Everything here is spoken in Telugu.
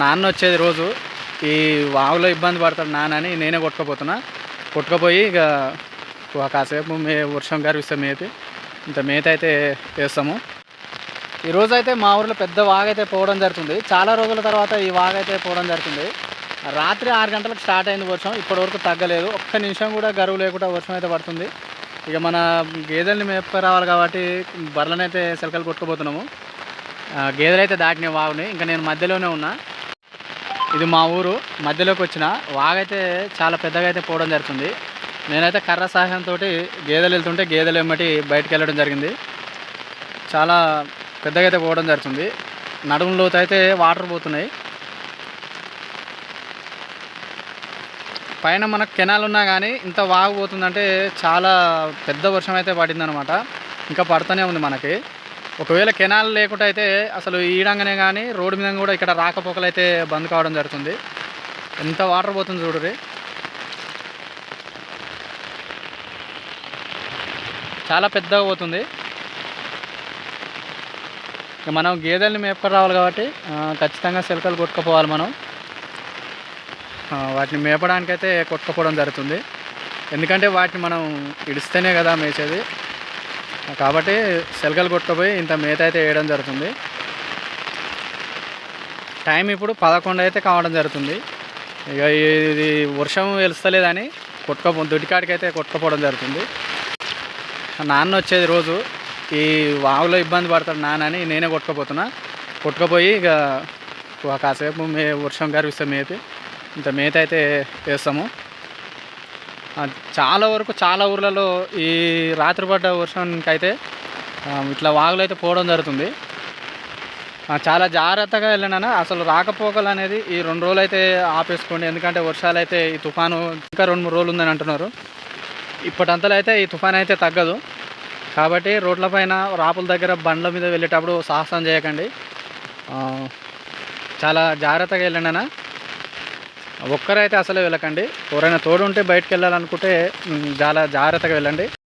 నాన్న వచ్చేది రోజు ఈ వాగులో ఇబ్బంది పడతాడు నాన్న అని నేనే కొట్టుకుపోతున్నా. కొట్టుకుపోయి ఇక కాసేపు మే వర్షం కరిపిస్తే మేతి ఇంత మేత అయితే వేస్తాము. ఈరోజు అయితే మా ఊర్లో పెద్ద వాగైతే పోవడం జరుగుతుంది. చాలా రోజుల తర్వాత ఈ వాగైతే పోవడం జరుగుతుంది. రాత్రి ఆరు గంటలకు స్టార్ట్ అయింది వర్షం ఇప్పటివరకు తగ్గలేదు. ఒక్క నిమిషం కూడా గరువు లేకుండా వర్షం అయితే పడుతుంది. ఇక మన గేదెల్ని మేప రావాలి కాబట్టి బర్రెలనైతే సెలకలు కొట్టుకుపోతున్నాము. గేదెలు అయితే దాటినాయి వాగుని. ఇంకా నేను మధ్యలోనే ఉన్నా. ఇది మా ఊరు. మధ్యలోకి వచ్చిన వాగైతే చాలా పెద్దగా అయితే పోవడం జరుగుతుంది. నేనైతే కర్ర సహాయంతో గేదెలు వెళ్తుంటే గేదెలు ఎమ్మటి బయటకు వెళ్ళడం జరిగింది. చాలా పెద్దగా అయితే పోవడం జరుగుతుంది. నడుము అయితే వాటర్ పోతున్నాయి. పైన మనకు కెనాల్ ఉన్నా కానీ ఇంత వాగు పోతుందంటే చాలా పెద్ద వర్షం అయితే పడిందనమాట. ఇంకా పడుతూనే ఉంది మనకి. ఒకవేళ కెనాల్ లేకుండా అయితే అసలు ఈడంగానే కానీ రోడ్డు మీద కూడా ఇక్కడ రాకపోకలు అయితే బంద్ కావడం జరుగుతుంది. ఎంత వాటర్ పోతుంది చూడరి చాలా పెద్దగా పోతుంది. ఇక మనం గేదెల్ని మేపుకొని రావాలి కాబట్టి ఖచ్చితంగా సిలకలు కొట్టుకుపోవాలి మనం. వాటిని మేపడానికైతే కొట్టుకుపోవడం జరుగుతుంది. ఎందుకంటే వాటిని మనం ఇడిస్తేనే కదా మేసేది కాబట్టి సెలకలు కొట్టబోయి ఇంత మేత అయితే వేయడం జరుగుతుంది. టైం ఇప్పుడు పదకొండు అయితే కావడం జరుగుతుంది. ఇక ఇది వర్షం వెలుస్తలేదని కొట్టుకపో దొడ్డికాడికి అయితే కొట్టుకపోవడం జరుగుతుంది. నాన్న వచ్చేది రోజు ఈ వాగులో ఇబ్బంది పడతాడు నాన్న అని నేనే కొట్టుకుపోతున్నా. కొట్టుకుపోయి ఇక కాసేపు మే వర్షం కరిపిస్తే మేపి ఇంత మేత అయితే వేస్తాము. చాలా వరకు చాలా ఊర్లలో ఈ రాత్రి పడ్డ వర్షానికి అయితే ఇట్లా వాగులు అయితే పోవడం జరుగుతుంది. చాలా జాగ్రత్తగా వెళ్ళినా అసలు రాకపోకలు అనేది ఈ రెండు రోజులు అయితే ఆపేసుకోండి. ఎందుకంటే వర్షాలు అయితే ఈ తుఫాను ఇంకా రెండు మూడు రోజులు ఉందని అంటున్నారు. ఇప్పటంతలో అయితే ఈ తుఫాన్ అయితే తగ్గదు. కాబట్టి రోడ్లపైన రాపుల దగ్గర బండ్ల మీద వెళ్ళేటప్పుడు సాహసం చేయకండి. చాలా జాగ్రత్తగా వెళ్ళండి ఒక్కరైతే అసలే వెళ్ళకండి. ఎవరైనా తోడు ఉంటే బయటకు వెళ్ళాలనుకుంటే చాలా జాగ్రత్తగా వెళ్ళండి.